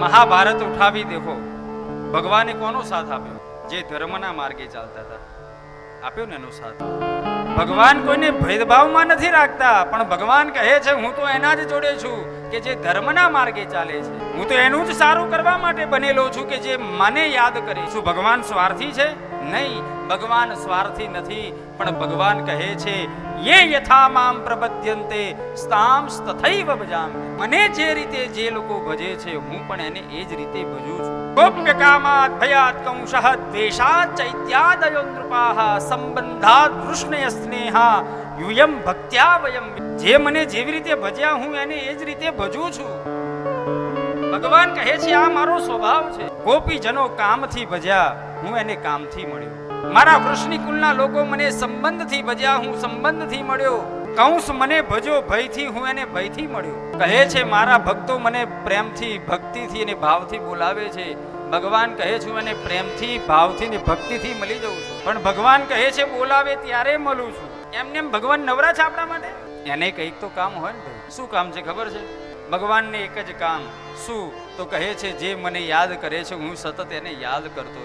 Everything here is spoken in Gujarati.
મહાભારત ઉઠાવી દેખો ભગવાને કોનો સાથ આપ્યો? જે ધર્મના માર્ગે ચાલતા હતા. આપ્યો ને એનો સાથ? ભગવાન કોઈને ભેદભાવમાં નથી રાખતા, પણ ભગવાન કહે છે, હું તો એના જ જોડે છું કે જે ધર્મના માર્ગે ચાલે છે. હું તો એનું જ સારું કરવા માટે બનેલો છું કે જે મને યાદ કરે શું ભગવાન સ્વાર્થી છે? નહીં, ભગવાન સ્વાર્થી નથી, પણ ભગવાન કહે છે, યે યથા મામ પ્રપદ્યંતેસ્તામ તથૈવ ભજામ મને જે રીતે જે લોકો ભજે છે, હું પણ એને એ જ રીતે ભજું છું. ગોપ્ય કામાત ભયાત કંશઃ દ્વેષાત ચૈત્યાદયો નૃપાઃ સંબંધાત વૃષ્ણય સ્નેહા, યુયમ ભક્ત્યા વયમ. જે મને જેવી રીતે ભજ્યા, હું એને એ જ રીતે ભજું છું. ભગવાન કહે છે, આ મારો સ્વભાવ છે. ગોપીજનો કામથી ભજ્યા, હું એને કામથી મળ્યો. મારા વૃષ્ણિકુલના લોકો મને સંબંધથી ભજ્યા, હું સંબંધથી મળ્યો. કૌંસ મને ભજો, ભયથી હું એને ભયથી મળ્યો. કહે છે, મારા ભક્તો મને પ્રેમથી, ભક્તિથી અને ભાવથી બોલાવે છે. ભગવાન કહે છું એને પ્રેમથી, ભાવથી ને ભક્તિથી મળી જઉં છું. પણ ભગવાન કહે છે, બોલાવે ત્યારે મળું છું. એમને એમ ભગવાન નવરા છે આપણા માટે? એને કંઈક તો કામ હોય ને શું કામ છે ખબર છે? ભગવાનને એક જ કામ, શું? તો કહે છે, જે મને યાદ કરે છે, હું સતત એને યાદ કરતો